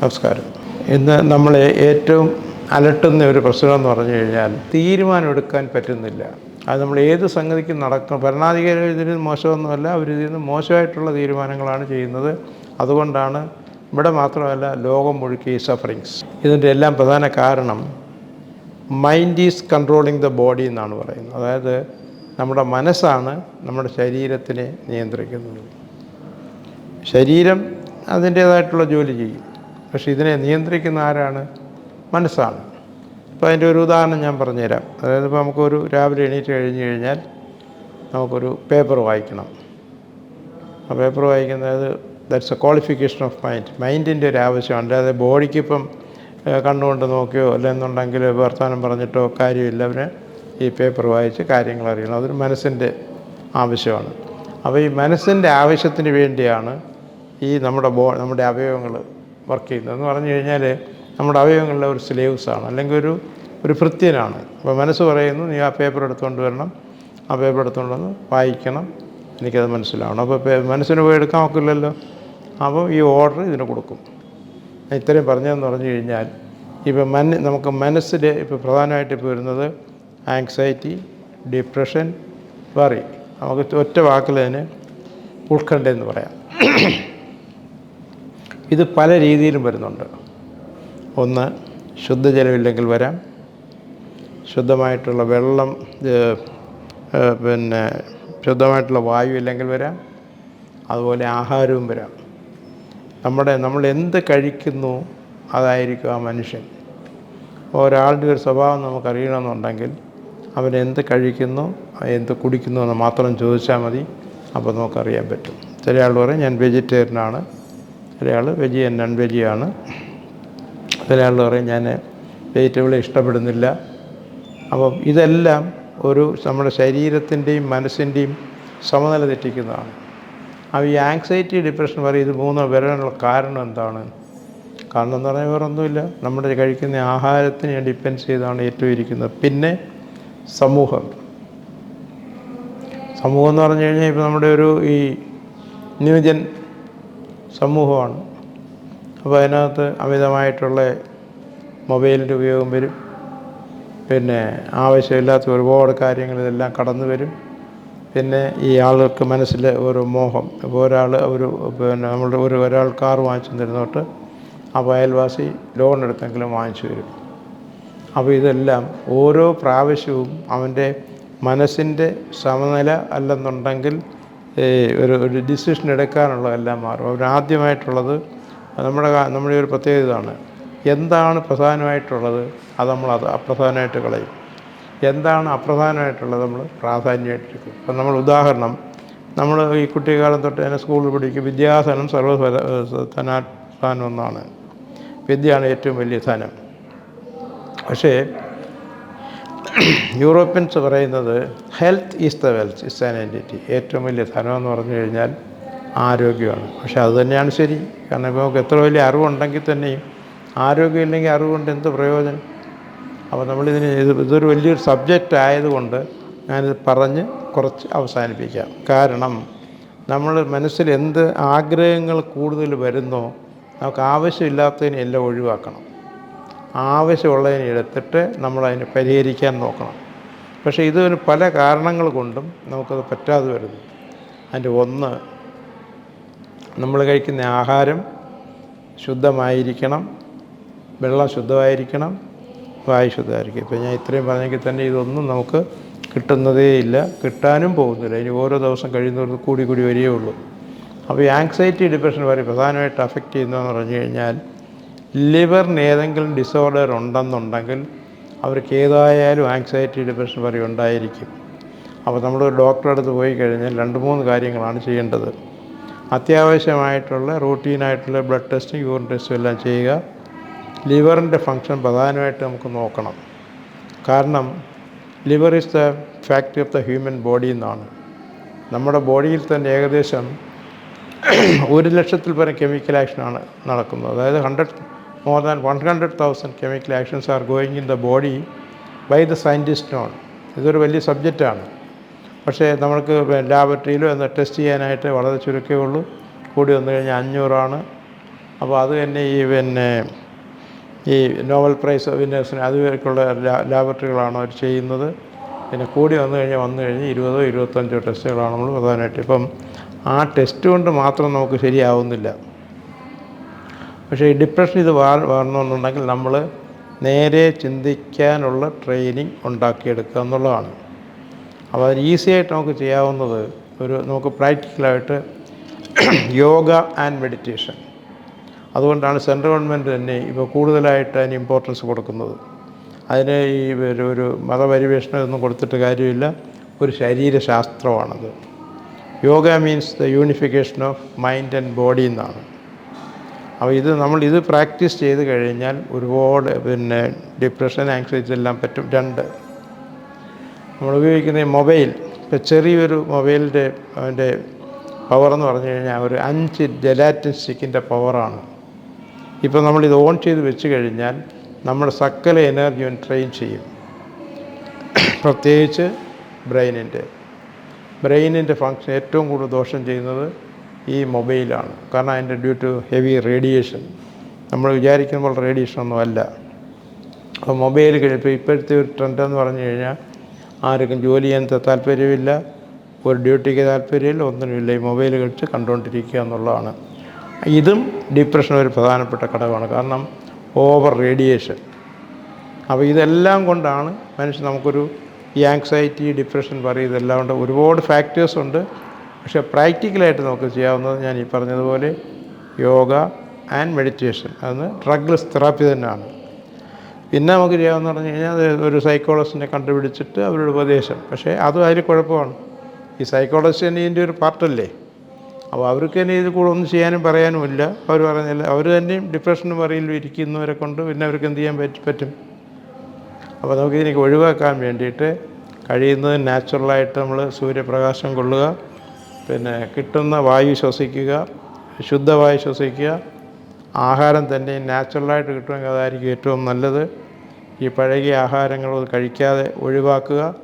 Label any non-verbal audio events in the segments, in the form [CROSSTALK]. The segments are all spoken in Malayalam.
നമസ്കാരം. ഇന്ന് നമ്മളെ ഏറ്റവും അലട്ടുന്ന ഒരു പ്രശ്നം എന്ന് പറഞ്ഞു കഴിഞ്ഞാൽ തീരുമാനമെടുക്കാൻ പറ്റുന്നില്ല. അത് നമ്മൾ ഏത് സംഗതിക്ക് നടക്കണം ഭരണാധികാരികൾ ഇതിൽ നിന്ന് മോശമൊന്നുമല്ല അവർ ഇതിൽ നിന്ന് മോശമായിട്ടുള്ള തീരുമാനങ്ങളാണ് ചെയ്യുന്നത്. അതുകൊണ്ടാണ് ഇവിടെ മാത്രമല്ല ലോകം മുഴുക്കി സഫറിങ്സ് ഇതിന്റെ എല്ലാം പ്രധാന കാരണം mind is controlling the body എന്നാണ് പറയുന്നത്. അതായത് നമ്മുടെ മനസ്സാണ് നമ്മുടെ ശരീരത്തിനെ നിയന്ത്രിക്കുന്നത്. ശരീരം അതിന്റേതായിട്ടുള്ള ജോലി ചെയ്യും. പക്ഷേ ഇതിനെ നിയന്ത്രിക്കുന്ന ആരാണ്? മനസ്സാണ്. ഇപ്പോൾ അതിന്റെ ഒരു ഉദാഹരണം ഞാൻ പറഞ്ഞുതരാം. അതായത് ഇപ്പോൾ നമുക്കൊരു രാവിലെ എണീറ്റ് കഴിഞ്ഞ് കഴിഞ്ഞാൽ നമുക്കൊരു പേപ്പർ വായിക്കണം. ആ പേപ്പർ വായിക്കുന്നത് that's a qualification of mind. മൈൻഡിന്റെ ഒരു ആവശ്യമാണ്. അല്ലാതെ ബോഡിക്ക് ഇപ്പം ഏഹ്, കണ്ണുകൊണ്ട് നോക്കിയോ അല്ലെന്നുണ്ടെങ്കിൽ വർത്തമാനം പറഞ്ഞിട്ടോ കാര്യമില്ല. അവന് ഈ പേപ്പർ വായിച്ച് കാര്യങ്ങൾ അറിയണം. അതൊരു മനസ്സിന്റെ ആവശ്യമാണ്. അപ്പോൾ ഈ മനസ്സിന്റെ ആവശ്യത്തിന് വേണ്ടിയാണ് ഈ നമ്മുടെ ബോ നമ്മുടെ അവയവങ്ങൾ വർക്ക് ചെയ്യുന്നത്. എന്ന് പറഞ്ഞു കഴിഞ്ഞാൽ നമ്മുടെ അവയവങ്ങളിലെ ഒരു സ്ലേവ്സാണ്. അല്ലെങ്കിൽ ഒരു ഒരു ഭൃത്യനാണ് അപ്പോൾ മനസ്സ് പറയുന്നു നീ ആ പേപ്പർ എടുത്തുകൊണ്ട് വരണം. ആ പേപ്പർ എടുത്തുകൊണ്ട് വന്ന് വായിക്കണം. എനിക്കത് മനസ്സിലാവണം. അപ്പോൾ മനസ്സിന് പോയി എടുക്കാൻ ഒക്കില്ലല്ലോ. അപ്പോൾ ഈ ഓർഡർ ഇതിന് കൊടുക്കും. ഇത്രയും പറഞ്ഞതെന്ന് പറഞ്ഞു കഴിഞ്ഞാൽ ഇപ്പം മന നമുക്ക് മനസ്സിൽ ഇപ്പോൾ പ്രധാനമായിട്ട് ഇപ്പോൾ വരുന്നത് ആങ്സൈറ്റി ഡിപ്രഷൻ വറി നമുക്ക് ഒറ്റ വാക്കിൽ അതിന് ഉത്കണ്ഠ എന്ന് പറയാം. ഇത് പല രീതിയിലും വരുന്നുണ്ട്. ഒന്ന് ശുദ്ധജലമില്ലെങ്കിൽ വരാം. ശുദ്ധമായിട്ടുള്ള വെള്ളം പിന്നെ ശുദ്ധമായിട്ടുള്ള വായു ഇല്ലെങ്കിൽ വരാം. അതുപോലെ ആഹാരവും വരാം. നമ്മുടെ നമ്മൾ എന്ത് കഴിക്കുന്നു അതായിരിക്കും ആ മനുഷ്യൻ. ഒരാളുടെ ഒരു സ്വഭാവം നമുക്കറിയണമെന്നുണ്ടെങ്കിൽ അവൻ എന്ത് കഴിക്കുന്നു എന്ത് കുടിക്കുന്നു എന്ന് മാത്രം ചോദിച്ചാൽ മതി. അപ്പോൾ നമുക്കറിയാൻ പറ്റും. ചില ആൾ പറയും ഞാൻ വെജിറ്റേറിയനാണ് ആൾ വെജി നോൺ വെജിയാണ് ചില പറയും ഞാൻ വെജിറ്റബിൾ ഇഷ്ടപ്പെടുന്നില്ല. അപ്പം ഇതെല്ലാം ഒരു നമ്മുടെ ശരീരത്തിന്റെയും മനസ്സിന്റെയും സമനില തെറ്റിക്കുന്നതാണ്. അപ്പോൾ ഈ ആങ്സൈറ്റി ഡിപ്രഷൻ പറയും ഇത് മൂന്ന് വരാനുള്ള കാരണം എന്താണ്? കാരണം എന്ന് പറഞ്ഞാൽ വേറെ ഒന്നുമില്ല നമ്മുടെ കഴിക്കുന്ന ആഹാരത്തിനെ ഡിപ്പെൻഡ് ചെയ്താണ് ഏറ്റവും ഇരിക്കുന്നത്. പിന്നെ സമൂഹം. സമൂഹം എന്ന് പറഞ്ഞു കഴിഞ്ഞാൽ ഇപ്പോൾ നമ്മുടെ ഒരു ഈ ന്യൂജൻ സമൂഹമാണ്. അപ്പോൾ അതിനകത്ത് അമിതമായിട്ടുള്ള മൊബൈലിന്റെ ഉപയോഗം വരും. പിന്നെ ആവശ്യമില്ലാത്ത ഒരുപാട് കാര്യങ്ങൾ ഇതെല്ലാം കടന്നു വരും. പിന്നെ ഈ ആളുകൾക്ക് മനസ്സിൽ ഒരു മോഹം. ഇപ്പോൾ ഒരാൾ ഒരു പിന്നെ നമ്മളുടെ ഒരു ഒരാൾ കാർ വാങ്ങിച്ചു തരുന്നോട്ട് അപ്പോൾ അയൽവാസി ലോൺ എടുത്തെങ്കിലും വാങ്ങിച്ചു വരും അപ്പോൾ ഇതെല്ലാം ഓരോ പ്രാവശ്യവും അവന്റെ മനസ്സിന്റെ സമനില അല്ലെന്നുണ്ടെങ്കിൽ ഒരു ഒരു ഡിസിഷൻ എടുക്കാനുള്ള എല്ലാം മാറും. അവർ ആദ്യമായിട്ടുള്ളത് നമ്മുടെ നമ്മുടെ ഒരു പ്രത്യേകത ഇതാണ്. എന്താണ് പ്രധാനമായിട്ടുള്ളത് അത് നമ്മൾ അത് അപ്രധാനമായിട്ട് കളയും. എന്താണ് അപ്രധാനമായിട്ടുള്ളത് നമ്മൾ പ്രാധാന്യമായിട്ടെടുക്കും അപ്പം നമ്മൾ ഉദാഹരണം നമ്മൾ ഈ കുട്ടിക്കാലം തൊട്ട് തന്നെ സ്കൂളിൽ പഠിക്കും വിദ്യാധനം സർവ ധനാസ്ഥാനം ഒന്നാണ്. വിദ്യയാണ് ഏറ്റവും വലിയ ധനം. പക്ഷേ [CLEARS THROAT] യൂറോപ്യൻസ് പറയുന്നത് health is the wealth is an entity ഏറ്റവും വലിയ ധനം എന്ന് പറഞ്ഞു കഴിഞ്ഞാൽ ആരോഗ്യമാണ്. പക്ഷേ അത് തന്നെയാണ് ശരി. കാരണം ഇപ്പോൾ നമുക്ക് എത്ര വലിയ അറിവുണ്ടെങ്കിൽ തന്നെയും ആരോഗ്യമില്ലെങ്കിൽ അറിവുകൊണ്ട് എന്ത് പ്രയോജനം? അപ്പോൾ നമ്മളിതിന് ഇത് ഇതൊരു വലിയൊരു സബ്ജക്റ്റ് ആയതുകൊണ്ട് ഞാനിത് പറഞ്ഞ് കുറച്ച് അവസാനിപ്പിക്കാം. കാരണം നമ്മൾ മനസ്സിൽ എന്ത് ആഗ്രഹങ്ങൾ കൂടുതൽ വരുന്നോ നമുക്ക് ആവശ്യമില്ലാത്തതിനെ എല്ലാം ഒഴിവാക്കണം. ആവശ്യമുള്ളതിനെ എടുത്തിട്ട് നമ്മളതിനെ പരിഹരിക്കാൻ നോക്കണം. പക്ഷേ ഇതിന് പല കാരണങ്ങൾ കൊണ്ടും നമുക്കത് പറ്റാതെ വരുന്നു. അതിന്റെ ഒന്ന് നമ്മൾ കഴിക്കുന്ന ആഹാരം ശുദ്ധമായിരിക്കണം വെള്ളം ശുദ്ധമായിരിക്കണം വായു ശുദ്ധമായിരിക്കും. ഇപ്പോൾ ഞാൻ ഇത്രയും പറഞ്ഞെങ്കിൽ തന്നെ ഇതൊന്നും നമുക്ക് കിട്ടുന്നതേ ഇല്ല കിട്ടാനും പോകുന്നില്ല. ഇനി ഓരോ ദിവസം കഴിയുന്നവർക്ക് കൂടി കൂടി വരികയുള്ളൂ അപ്പോൾ ഈ ആങ്സൈറ്റി ഡിപ്രഷൻ വരെ പ്രധാനമായിട്ട് അഫക്റ്റ് ചെയ്യുന്നതെന്ന് പറഞ്ഞു കഴിഞ്ഞാൽ ലിവറിന് ഏതെങ്കിലും ഡിസോർഡർ ഉണ്ടെന്നുണ്ടെങ്കിൽ അവർക്ക് ഏതായാലും ആങ്സൈറ്റി ഡിപ്രഷൻ വരെ ഉണ്ടായിരിക്കും. അപ്പോൾ നമ്മൾ ഡോക്ടറെ അടുത്ത് പോയി കഴിഞ്ഞാൽ രണ്ട് മൂന്ന് കാര്യങ്ങളാണ് ചെയ്യേണ്ടത്. അത്യാവശ്യമായിട്ടുള്ള റൂട്ടീനായിട്ടുള്ള ബ്ലഡ് ടെസ്റ്റും യൂറിൻ ടെസ്റ്റും എല്ലാം ചെയ്യുക. ലിവറിന്റെ ഫങ്ഷൻ പ്രധാനമായിട്ട് നമുക്ക് നോക്കണം. കാരണം liver is the factory of the human body എന്നാണ്. നമ്മുടെ ബോഡിയിൽ തന്നെ ഏകദേശം ഒരു ലക്ഷത്തിൽ പരം കെമിക്കൽ ആക്ഷനാണ് നടക്കുന്നത്. അതായത് hundred one hundred thousand chemical actions are going in the body by the scientist known ഇതൊരു വലിയ സബ്ജക്റ്റാണ് പക്ഷേ നമ്മൾക്ക് ലാബറട്ടറിയിലോ എന്ന് ടെസ്റ്റ് ചെയ്യാനായിട്ട് വളരെ ചുരുക്കേ ഉള്ളൂ കൂടി വന്നു കഴിഞ്ഞാൽ അഞ്ഞൂറാണ്. അപ്പോൾ അത് തന്നെ ഈ പിന്നെ ഈ നോവൽ പ്രൈസ് വിന്നേഴ്സിന് അതുവരെയൊക്കെയുള്ള ലാബറട്ടറികളാണ് അവർ ചെയ്യുന്നത്. പിന്നെ കൂടി വന്നു കഴിഞ്ഞാൽ വന്നു കഴിഞ്ഞാൽ ഇരുപതോ ഇരുപത്തഞ്ചോ ടെസ്റ്റുകളാണ് നമ്മൾ പ്രധാനമായിട്ട്. ഇപ്പം ആ ടെസ്റ്റ് കൊണ്ട് മാത്രം നമുക്ക് ശരിയാവുന്നില്ല. പക്ഷേ ഈ ഡിപ്രഷൻ ഇത് വാ വരണമെന്നുണ്ടെങ്കിൽ നമ്മൾ നേരെ ചിന്തിക്കാനുള്ള ട്രെയിനിങ് ഉണ്ടാക്കിയെടുക്കുക എന്നുള്ളതാണ്. അപ്പോൾ അതിന് ഈസി ആയിട്ട് നമുക്ക് ചെയ്യാവുന്നത് ഒരു നമുക്ക് പ്രാക്ടിക്കലായിട്ട് [CLEARS THROAT] യോഗ ആൻഡ് മെഡിറ്റേഷൻ. അതുകൊണ്ടാണ് സെൻട്രൽ ഗവൺമെന്റ് തന്നെ ഇപ്പോൾ കൂടുതലായിട്ട് അതിന് ഇമ്പോർട്ടൻസ് കൊടുക്കുന്നത്. അതിന് ഈ ഒരു ഒരു മതപരിവേഷണം ഒന്നും കൊടുത്തിട്ട് കാര്യമില്ല. ഒരു ശരീരശാസ്ത്രമാണത്. Yoga means the unification of mind and body എന്നാണ്. അപ്പോൾ ഇത് നമ്മൾ ഇത് പ്രാക്ടീസ് ചെയ്ത് കഴിഞ്ഞാൽ ഒരുപാട് പിന്നെ ഡിപ്രഷൻ ആങ്സൈറ്റി എല്ലാം പറ്റും. രണ്ട് നമ്മൾ ഉപയോഗിക്കുന്ന ഈ മൊബൈൽ ഇപ്പോൾ ചെറിയൊരു മൊബൈലിന്റെ അതിന്റെ പവർ എന്ന് പറഞ്ഞു കഴിഞ്ഞാൽ ഒരു അഞ്ച് ജലാറ്റിൻ സ്റ്റിക്കിന്റെ പവറാണ് ഇപ്പോൾ നമ്മളിത് ഓൺ ചെയ്ത് വെച്ച് കഴിഞ്ഞാൽ നമ്മുടെ സകല എനർജിയും ട്രെയിൻ ചെയ്യും. പ്രത്യേകിച്ച് ബ്രെയിനിന്റെ ബ്രെയിനിന്റെ ഫങ്ഷൻ ഏറ്റവും കൂടുതൽ ദോഷം ചെയ്യുന്നത് ഈ മൊബൈലാണ്. കാരണം അതിന്റെ ഡ്യൂ ടു ഹെവി റേഡിയേഷൻ നമ്മൾ വിചാരിക്കുമ്പോൾ റേഡിയേഷൻ ഒന്നും അല്ല. അപ്പോൾ മൊബൈൽ കഴിഞ്ഞപ്പോൾ ഇപ്പോഴത്തെ ഒരു ട്രെൻഡ് എന്ന് പറഞ്ഞു കഴിഞ്ഞാൽ ആർക്കും ജോലി ചെയ്യാൻ താല്പര്യമില്ല. ഒരു ഡ്യൂട്ടിക്ക് താല്പര്യമില്ല ഒന്നിനുമില്ല. ഈ മൊബൈൽ കഴിച്ച് കണ്ടുകൊണ്ടിരിക്കുക എന്നുള്ളതാണ്. ഇതും ഡിപ്രഷൻ ഒരു പ്രധാനപ്പെട്ട ഘടകമാണ്. കാരണം ഓവർ റേഡിയേഷൻ അപ്പോൾ ഇതെല്ലാം കൊണ്ടാണ് മനുഷ്യൻ നമുക്കൊരു ഈ ആങ്സൈറ്റി ഡിപ്രഷൻ പറയും ഇതെല്ലാം ഒരുപാട് ഫാക്ടേഴ്സ് ഉണ്ട്. പക്ഷേ പ്രാക്ടിക്കലായിട്ട് നമുക്ക് ചെയ്യാവുന്നത് ഞാൻ ഈ പറഞ്ഞതുപോലെ യോഗ ആൻഡ് മെഡിറ്റേഷൻ. അതെന്ന് ഡ്രഗ്ലെസ് തെറാപ്പി തന്നെയാണ്. പിന്നെ നമുക്ക് ചെയ്യാമെന്ന് പറഞ്ഞു കഴിഞ്ഞാൽ ഒരു സൈക്കോളജിസ്റ്റിനെ കണ്ടുപിടിച്ചിട്ട് അവരുടെ ഉപദേശം. പക്ഷേ അതും അതിൽ കുഴപ്പമാണ്. ഈ സൈക്കോളജിസ്റ്റ് തന്നെ ഇതിന്റെ ഒരു പാർട്ടല്ലേ? അപ്പോൾ അവർക്ക് തന്നെ ഇത് കൂടെ ഒന്നും ചെയ്യാനും പറയാനും ഇല്ല. അവർ പറഞ്ഞില്ല അവർ തന്നെയും ഡിപ്രഷനും പറയിലും ഇരിക്കുന്നവരെ കൊണ്ട് പിന്നെ അവർക്ക് എന്ത് ചെയ്യാൻ പറ്റി പറ്റും? അപ്പോൾ നമുക്ക് ഇതിനൊക്കെ ഒഴിവാക്കാൻ വേണ്ടിയിട്ട് കഴിയുന്നത് നാച്ചുറലായിട്ട് നമ്മൾ സൂര്യപ്രകാശം കൊള്ളുക. പിന്നെ കിട്ടുന്ന വായു ശ്വസിക്കുക ശുദ്ധവായു ശ്വസിക്കുക ആഹാരം തന്നെ നാച്ചുറലായിട്ട് കിട്ടുമെങ്കിൽ അതായിരിക്കും ഏറ്റവും നല്ലത്. ഈ പഴകിയ ആഹാരങ്ങൾ കഴിക്കാതെ ഒഴിവാക്കുക.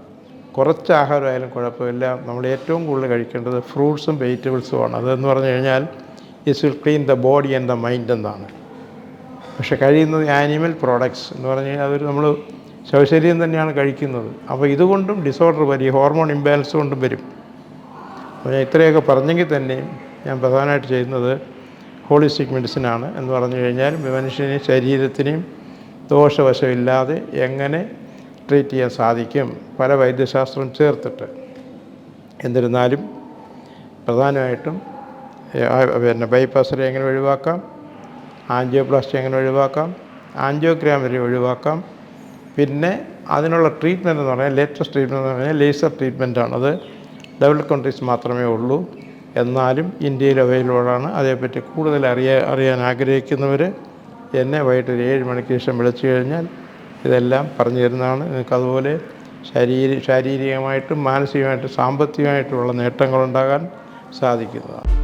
കുറച്ച് ആഹാരമായാലും കുഴപ്പമില്ല. നമ്മൾ ഏറ്റവും കൂടുതൽ കഴിക്കേണ്ടത് ഫ്രൂട്ട്സും വെജിറ്റബിൾസുമാണ്. അതെന്ന് പറഞ്ഞു കഴിഞ്ഞാൽ is will clean the body and the mind എന്നാണ്. പക്ഷേ കഴിയുന്നത് ആനിമൽ പ്രോഡക്ട്സ് എന്ന് പറഞ്ഞു കഴിഞ്ഞാൽ അതൊരു നമ്മൾ ശവശരീരം തന്നെയാണ് കഴിക്കുന്നത്. അപ്പോൾ ഇതുകൊണ്ടും ഡിസോർഡർ വരും. ഈ ഹോർമോൺ ഇംബാലൻസ് കൊണ്ടും വരും. അപ്പോൾ ഞാൻ ഇത്രയൊക്കെ പറഞ്ഞെങ്കിൽ തന്നെയും ഞാൻ പ്രധാനമായിട്ട് ചെയ്യുന്നത് ഹോളിസ്റ്റിക് മെഡിസിനാണ് എന്ന് പറഞ്ഞു കഴിഞ്ഞാൽ മനുഷ്യന് ശരീരത്തിനെയും ദോഷവശമില്ലാതെ എങ്ങനെ ട്രീറ്റ് ചെയ്യാൻ സാധിക്കും? പല വൈദ്യശാസ്ത്രം ചേർത്തിട്ട്. എന്നിരുന്നാലും പ്രധാനമായിട്ടും പിന്നെ ബൈപ്പാസ് എങ്ങനെ ഒഴിവാക്കാം? ആൻജിയോപ്ലാസ്റ്റി എങ്ങനെ ഒഴിവാക്കാം? ആൻജിയോഗ്രാം വരെ ഒഴിവാക്കാം. പിന്നെ അതിനുള്ള ട്രീറ്റ്മെന്റ് എന്ന് പറഞ്ഞാൽ ലേറ്റസ്റ്റ് ട്രീറ്റ്മെന്റ് എന്ന് പറഞ്ഞാൽ ലേസർ ട്രീറ്റ്മെന്റാണ്. അത് ഡെവലപ്പ് കൺട്രീസ് മാത്രമേ ഉള്ളൂ. എന്നാലും ഇന്ത്യയിൽ അവൈലബിളാണ് അതേപ്പറ്റി കൂടുതൽ അറിയാൻ അറിയാൻ ആഗ്രഹിക്കുന്നവർ എന്നെ വൈകിട്ട് ഒരു ഏഴ് മണിക്ക് ശേഷം വിളിച്ചു കഴിഞ്ഞാൽ ഇതെല്ലാം പറഞ്ഞു തരുന്നതാണ്. നിങ്ങൾക്ക് അതുപോലെ ശാരീരി ശാരീരികമായിട്ടും മാനസികമായിട്ടും സാമ്പത്തികമായിട്ടുമുള്ള നേട്ടങ്ങളുണ്ടാകാൻ സാധിക്കുന്നതാണ്.